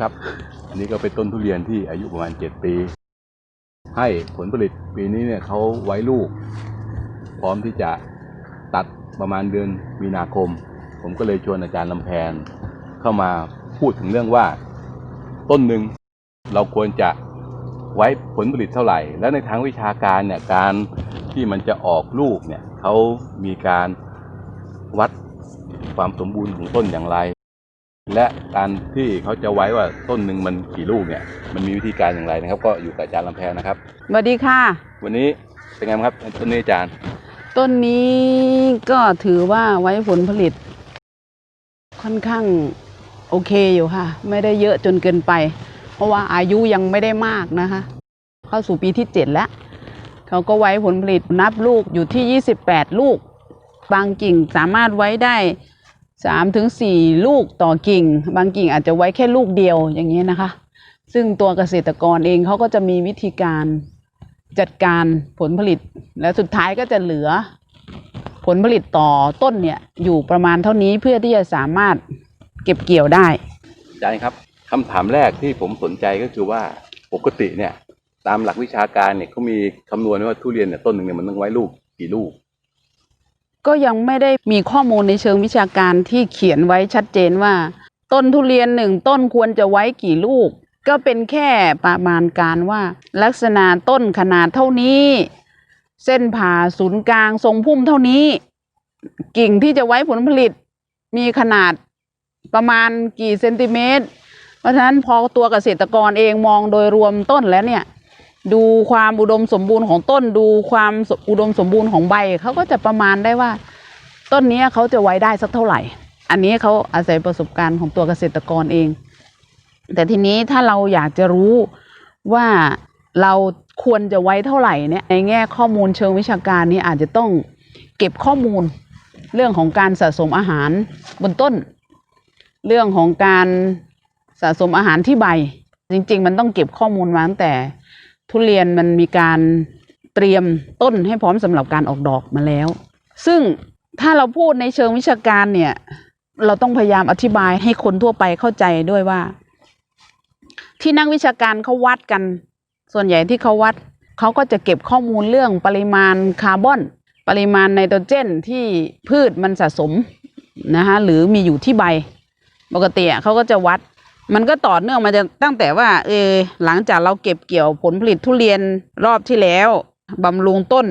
ครับ อันนี้ก็เป็นต้นทุเรียนที่อายุประมาณ7ปี ให้ผลผลิตปีนี้เนี่ยเขาไว้ลูก พร้อมที่จะตัดประมาณเดือนมีนาคม ผมก็เลยชวนอาจารย์ลำแพนเข้ามาพูดถึงเรื่องว่า ต้นหนึ่งเราควรจะไว้ผลผลิตเท่าไหร่ และในทางวิชาการเนี่ยการที่มันจะออกลูกเนี่ยเขามีการวัดความสมบูรณ์ของต้นอย่างไร และการที่เขาจะไว้ว่าต้นหนึ่งมันกี่ลูกเนี่ยมันมีวิธีการอย่างไรนะครับ ก็อยู่กับอาจารย์ลำแพนนะครับสวัสดีค่ะ วันนี้เป็นไงบ้างครับต้นนี้อาจารย์ ต้นนี้ก็ถือว่าไว้ผลผลิต ค่อนข้างโอเคอยู่ค่ะ ไม่ได้เยอะจนเกินไป เพราะว่าอายุยังไม่ได้มากนะคะ เข้าสู่ปีที่ 7 แล้ว เขาก็ไว้ผลผลิตนับลูกอยู่ที่ 28 ลูก บางกิ่งสามารถไว้ได้ 3ถึง4ลูกต่อกิ่ง บางกิ่งอาจจะไว้แค่ลูกเดียวอย่างนี้ยนะคะ ซึ่งตัวเกษตรกรเองเขาก็จะมีวิธีการจัดการผลผลิต และสุดท้ายก็จะเหลือผลผลิตต่อต้นเนี่ยอยู่ประมาณเท่านี้เพื่อที่จะสามารถเก็บเกี่ยวได้อาจารย์ครับคำถามแรกที่ผมสนใจก็คือว่าปกติเนี่ยตามหลักวิชาการเนี่ยเขามีคำนวณว้ว่าทุเรียนเนี่ยต้นหนึ่งเนี่ยมันต้องไว้ลูกกี่ลูก ก็ยังไม่ได้มีข้อมูลในเชิงวิชาการที่เขียนไว้ชัดเจนว่า ต้นทุเรียนหนึ่งต้นควรจะไว้กี่ลูก ก็เป็นแค่ประมาณการว่า ลักษณะต้นขนาดเท่านี้ เส้นผ่าศูนย์กลางทรงพุ่มเท่านี้ กิ่งที่จะไว้ผลผลิต มีขนาดประมาณกี่เซนติเมตร เพราะฉะนั้นพอตัวเกษตรกรเองมองโดยรวมต้นแล้วเนี่ย ดูความอุดมสมบูรณ์ของต้นดูความอุดมสมบูรณ์ของใบเขาก็จะประมาณได้ว่า ต้นนี้เขาจะไว้ได้สักเท่าไหร่ อันนี้เขาอาศัยประสบการณ์ของตัวเกษตรกรเอง แต่ทีนี้ถ้าเราอยากจะรู้ว่าเราควรจะไว้เท่าไหร่เนี่ยในแง่ข้อมูลเชิงวิชาการนี้อาจจะต้องเก็บข้อมูลเรื่องของการสะสมอาหารบนต้น เรื่องของการสะสมอาหารที่ใบ จริง ๆ มันต้องเก็บข้อมูลมาตั้งแต่ ทุเรียนมันมีการเตรียมต้นให้พร้อมสำหรับการออกดอกมาแล้ว ซึ่งถ้าเราพูดในเชิงวิชาการเนี่ย เราต้องพยายามอธิบายให้คนทั่วไปเข้าใจด้วยว่า ที่นักวิชาการเขาวัดกัน ส่วนใหญ่ที่เขาวัดเขาก็จะเก็บข้อมูลเรื่องปริมาณคาร์บอน ปริมาณไนโตรเจนที่พืชมันสะสมนะคะหรือมีอยู่ที่ใบ ปกติเขาก็จะวัด มันก็ต่อเนื่องมาจะตั้งแต่ว่า เออหลังจากเราเก็บเกี่ยวผลผลิตทุเรียนรอบที่แล้วบำรุงต้น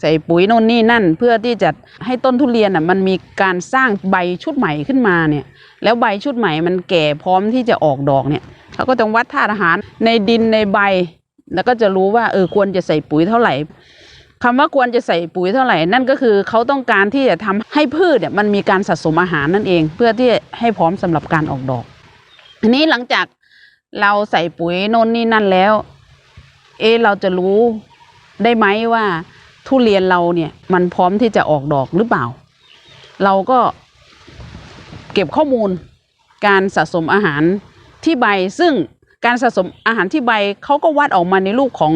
ใส่ปุ๋ยโน่นนี่นั่น เพื่อที่จะให้ต้นทุเรียนอะมันมีการสร้างใบชุดใหม่ขึ้นมาเนี่ย แล้วใบชุดใหม่มันแก่พร้อมที่จะออกดอกเนี่ยเขาก็ต้องวัดธาตุอาหารในดินในใบ แล้วก็จะรู้ว่าเออควรจะใส่ปุ๋ยเท่าไหร่คำว่าควรจะใส่ปุ๋ยเท่าไหร่นั่นก็คือเขาต้องการที่จะทำให้พืชเนี่ยมันมีการสะสมอาหารนั่นเอง เพื่อที่ให้พร้อมสำหรับการออกดอก ทีนี้หลังจากเราใส่ปุ๋ยโน่นนี่นั่นแล้ว เอะเราจะรู้ได้ไหมว่าทุเรียนเราเนี่ยมันพร้อมที่จะออกดอกหรือเปล่า เราก็เก็บข้อมูลการสะสมอาหารที่ใบ ซึ่งการสะสมอาหารที่ใบเขาก็วัดออกมาในรูปของ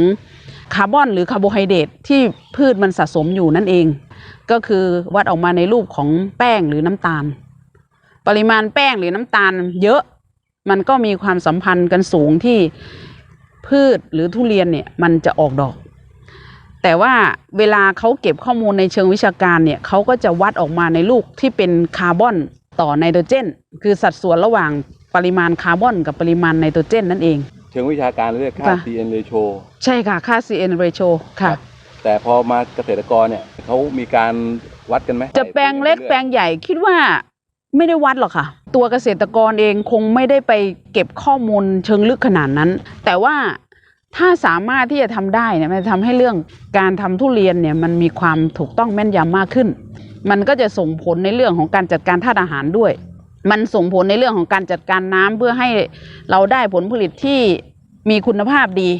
คาร์บอนหรือคาร์โบไฮเดรตที่พืชมันสะสมอยู่นั่นเอง ก็คือวัดออกมาในรูปของแป้งหรือน้ำตาล ปริมาณแป้งหรือน้ำตาลเยอะ มันก็มีความสัมพันธ์กันสูงที่พืชหรือทุเรียนเนี่ยมันจะออกดอก แต่ว่าเวลาเขาเก็บข้อมูลในเชิงวิชาการเนี่ยเขาก็จะวัดออกมาในลูกที่เป็นคาร์บอนต่อไนโตรเจน คือสัดส่วนระหว่างปริมาณคาร์บอนกับปริมาณไนโตรเจนนั่นเอง เชิงวิชาการเรียกค่าค่ะ CN ratio ใช่ค่ะ ค่า CN ratio ค่ะ แต่พอมาเกษตรกรเนี่ยเขามีการวัดกันไหมจะแปลงเล็กแปลงใหญ่คิดว่า ไม่ได้วัดหรอกค่ะ ตัวเกษตรกรเองคงไม่ได้ไปเก็บข้อมูลเชิงลึกขนาดนั้น แต่ว่าถ้าสามารถที่จะทำได้เนี่ยมันจะทำให้เรื่องการทำทุเรียนเนี่ยมันมีความถูกต้องแม่นยำมากขึ้น มันก็จะส่งผลในเรื่องของการจัดการธาตุอาหารด้วย มันส่งผลในเรื่องของการจัดการน้ำเพื่อให้เราได้ผลผลิตที่มีคุณภาพดี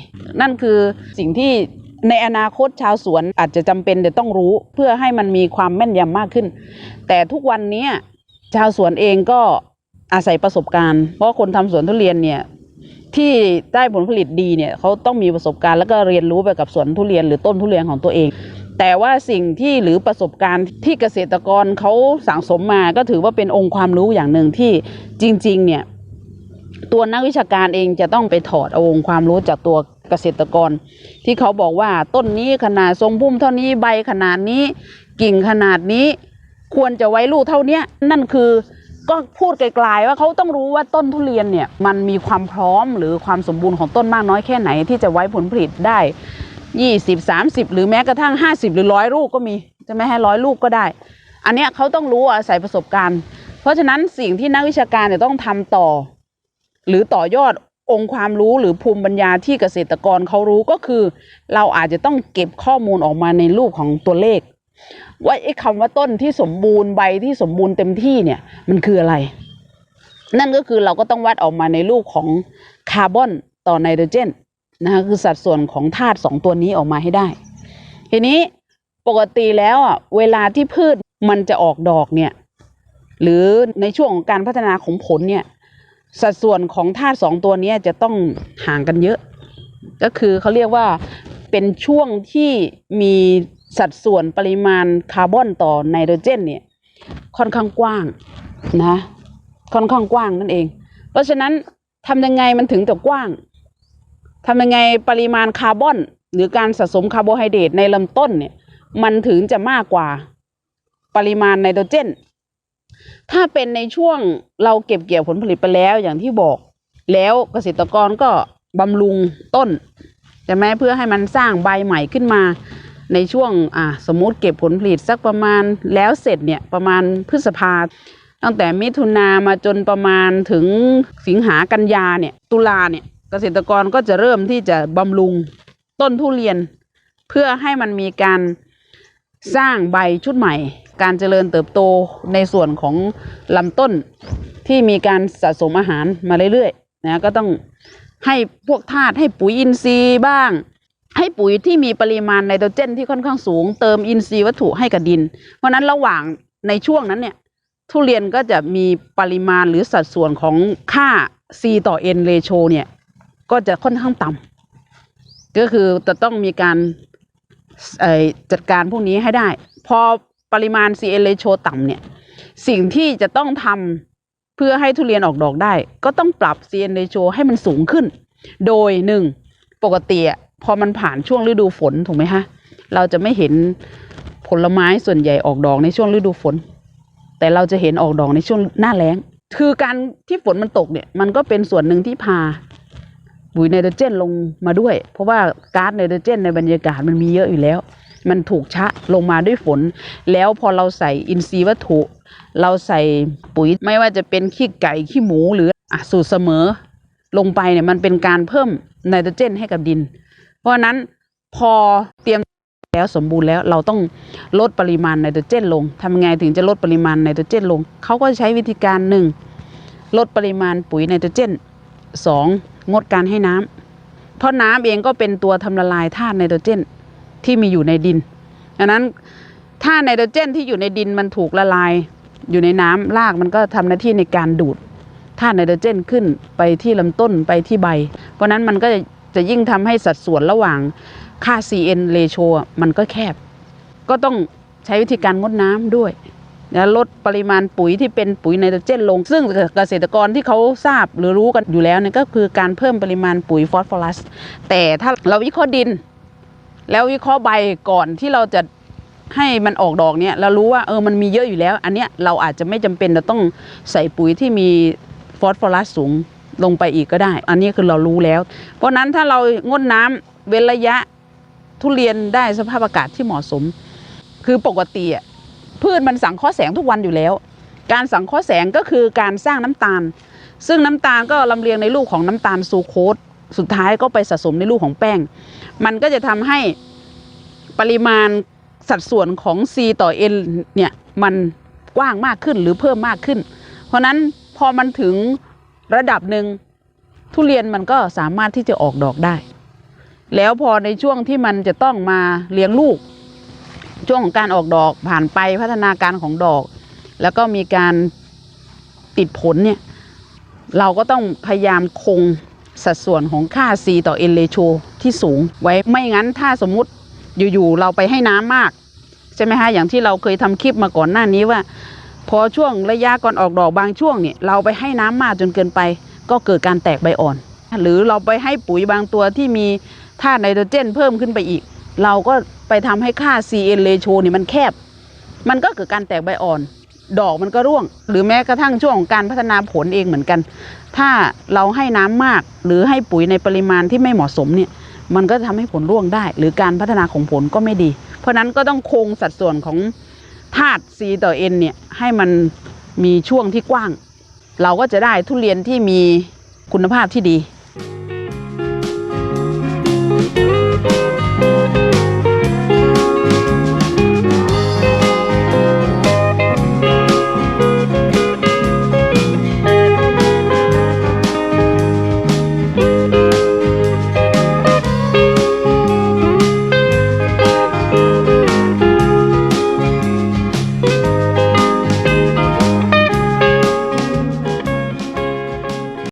นั่นคือสิ่งที่ในอนาคตชาวสวนอาจจะจำเป็นจะต้องรู้เพื่อให้มันมีความแม่นยำมากขึ้น แต่ทุกวันนี้ ชาวสวนเองก็อาศัยประสบการณ์ เพราะคนทำสวนทุเรียนเนี่ยที่ได้ผลผลิตดีเนี่ยเขาต้องมีประสบการณ์แล้วก็เรียนรู้ไปกับสวนทุเรียนหรือต้นทุเรียนของตัวเอง แต่ว่าสิ่งที่หรือประสบการณ์ที่เกษตรกรเขาสั่งสมมาก็ถือว่าเป็นองค์ความรู้อย่างหนึ่งที่จริงๆเนี่ยตัวนักวิชาการเองจะต้องไปถอดเอาองค์ความรู้จากตัวเกษตรกร ที่เขาบอกว่าต้นนี้ขนาดทรงพุ่มเท่านี้ใบขนาดนี้กิ่งขนาดนี้ ควรจะไว้ลูกเท่าเนี้นั่นคือก็พูดไกลๆว่าเขาต้องรู้ว่าต้นทุเรียนเนี่ยมันมีความพร้อมหรือความสมบูรณ์ของต้นมากน้อยแค่ไหน ที่จะไว้ผลผลิตได้ยี่สิบสามสิบหรือแม้กระทั่งห้าสิบหรือร้อยลูกก็มีจะไม่ให้ร้อยลูกก็ได้ อันเนี้ยเขาต้องรู้อาศัยประสบการณ์ เพราะฉะนั้นสิ่งที่นักวิชาการจะต้องทำต่อ หรือต่อยอดองค์ความรู้หรือภูมิปัญญาที่เกษตรกรเขารู้ก็คือ เราอาจจะต้องเก็บข้อมูลออกมาในรูปของตัวเลข ว่าไอ้คำว่าต้นที่สมบูรณ์ใบที่สมบูรณ์เต็มที่เนี่ยมันคืออะไร นั่นก็คือเราก็ต้องวัดออกมาในรูปของคาร์บอนต่อไนโตรเจนนะคะคือสัดส่วนของธาตุสองตัวนี้ออกมาให้ได้ ทีนี้ปกติแล้วอะเวลาที่พืชมันจะออกดอกเนี่ยหรือในช่วงของการพัฒนาของผลเนี่ยสัดส่วนของธาตุสองตัวนี้จะต้องห่างกันเยอะ ก็คือเขาเรียกว่าเป็นช่วงที่มี สัดส่วนปริมาณคาร์บอนต่อไนโตรเจนเนี่ยค่อนข้างกว้างนะค่อนข้างกว้างนั่นเอง เพราะฉะนั้นทำยังไงมันถึงจะกว้างทำยังไงปริมาณคาร์บอน หรือการสะสมคาร์โบไฮเดรตในลำต้นเนี่ยมันถึงจะมากกว่าปริมาณไนโตรเจน ถ้าเป็นในช่วงเราเก็บเกี่ยวผลผลิตไปแล้วอย่างที่บอก แล้วเกษตรกรก็บำรุงต้นใช่ไหมเพื่อให้มันสร้างใบใหม่ขึ้นมา ในช่วงอะสมมติเก็บผลผลิตสักประมาณแล้วเสร็จเนี่ยประมาณพฤษภาตั้งแต่มิถุนามาจนประมาณถึงสิงหากันยาเนี่ยตุลาเนี่ยเกษตรกรก็จะเริ่มที่จะบำรุงต้นทุเรียน เพื่อให้มันมีการสร้างใบชุดใหม่ การเจริญเติบโตในส่วนของลำต้นที่มีการสะสมอาหารมาเรื่อยๆนะก็ต้องให้พวกธาตุให้ปุ๋ยอินทรีย์บ้าง ให้ปุ๋ยที่มีปริมาณไนโตรเจนที่ค่อนข้างสูง เติมอินทรีย์วัตถุให้กับดิน เพราะนั้นระหว่างในช่วงนั้นเนี่ย ทุเรียนก็จะมีปริมาณหรือสัดส่วนของค่า C ต่อ N ratio เนี่ย ก็จะค่อนข้างต่ำก็คือจะต้องมีการจัดการพวกนี้ให้ได้ พอปริมาณ C N ratio ต่ำเนี่ย สิ่งที่จะต้องทำเพื่อให้ทุเรียนออกดอกได้ ก็ต้องปรับ C N ratio ให้มันสูงขึ้น โดยหนึ่งปกติ พอมันผ่านช่วงฤดูฝนถูกไหมคะเราจะไม่เห็นผลไม้ส่วนใหญ่ออกดอกในช่วงฤดูฝน แต่เราจะเห็นออกดอกในช่วงหน้าแล้ง คือการที่ฝนมันตกเนี่ยมันก็เป็นส่วนหนึ่งที่พาปุ๋ยไนโตรเจนลงมาด้วย เพราะว่าก๊าซไนโตรเจนในบรรยากาศมันมีเยอะอยู่แล้ว มันถูกชะลงมาด้วยฝน แล้วพอเราใส่อินทรีย์วัตถุ เราใส่ปุ๋ยไม่ว่าจะเป็นขี้ไก่ขี้หมูหรืออสูตรเสมอ ลงไปเนี่ยมันเป็นการเพิ่มไนโตรเจนให้กับดิน เพราะนั้นพอเตรียมแล้วสมบูรณ์แล้วเราต้องลดปริมาณไนโตรเจนลงทำยังไงถึงจะลดปริมาณไนโตรเจนลง เขาก็ใช้วิธีการหนึ่งลดปริมาณปุ๋ยไนโตรเจนสองงดการให้น้ำเพราะน้ำเองก็เป็นตัวทำละลายธาตุไนโตรเจนที่มีอยู่ในดินดังนั้นธาตุไนโตรเจนที่อยู่ในดินมันถูกละลายอยู่ในน้ำรากมันก็ทำหน้าที่ในการดูดธาตุไนโตรเจนขึ้นไปที่ลำต้นไปที่ใบ เพราะนั้นมันก็ จะยิ่งทำให้สัดส่วนระหว่างค่า CN ratio มันก็แคบ ก็ต้องใช้วิธีการงดน้ำด้วยนะลดปริมาณปุ๋ยที่เป็นปุ๋ยไนโตรเจนลง ซึ่งเกษตรกรที่เขาทราบหรือรู้กันอยู่แล้วเนี่ยก็คือการเพิ่มปริมาณปุ๋ยฟอสฟอรัส แต่ถ้าเราวิเคราะห์ดิน แล้ววิเคราะห์ใบก่อนที่เราจะให้มันออกดอกเนี่ยเรารู้ว่าเออมันมีเยอะอยู่แล้ว อันเนี้ยเราอาจจะไม่จำเป็นจะต้องใส่ปุ๋ยที่มีฟอสฟอรัสสูง ลงไปอีกก็ได้ อันนี้คือเรารู้แล้ว เพราะนั้นถ้าเรางดน้ำเว้นระยะทุเรียนได้สภาพอากาศที่เหมาะสม คือปกติอะพืชมันสังเคราะห์แสงทุกวันอยู่แล้ว การสังเคราะห์แสงก็คือการสร้างน้ำตาล ซึ่งน้ำตาลก็ลำเลียงในรูปของน้ำตาลซูโคสสุดท้ายก็ไปสะสมในรูปของแป้ง มันก็จะทำให้ปริมาณสัดส่วนของ C ต่อ N เนี่ยมันกว้างมากขึ้นหรือเพิ่มมากขึ้น เพราะนั้นพอมันถึง ระดับหนึ่งทุเรียนมันก็สามารถที่จะออกดอกได้ แล้วพอในช่วงที่มันจะต้องมาเลี้ยงลูก ช่วงของการออกดอกผ่านไปพัฒนาการของดอก แล้วก็มีการติดผลเนี่ย เราก็ต้องพยายามคงสัดส่วนของค่า C ต่อ N ratio ที่สูงไว้ไม่งั้นถ้าสมมุติอยู่ๆเราไปให้น้ำมาก ใช่ไหมคะอย่างที่เราเคยทำคลิปมาก่อนหน้านี้ว่า พอช่วงระยะก่อนออกดอกบางช่วงเนี่ยเราไปให้น้ำมากจนเกินไป ก็เกิดการแตกใบอ่อน หรือเราไปให้ปุ๋ยบางตัวที่มีธาตุไนโตรเจนเพิ่มขึ้นไปอีก เราก็ไปทำให้ค่า CN ratio นี่มันแคบ มันก็เกิดการแตกใบอ่อน ดอกมันก็ร่วง หรือแม้กระทั่งช่วงของการพัฒนาผลเองเหมือนกัน ถ้าเราให้น้ำมากหรือให้ปุ๋ยในปริมาณที่ไม่เหมาะสมเนี่ยมันก็ทำให้ผลร่วงได้ หรือการพัฒนาของผลก็ไม่ดี เพราะนั้นก็ต้องคงสัดส่วนของ ธาตุ C ต่อ N เนี่ยให้มันมีช่วงที่กว้าง เราก็จะได้ทุเรียนที่มีคุณภาพที่ดี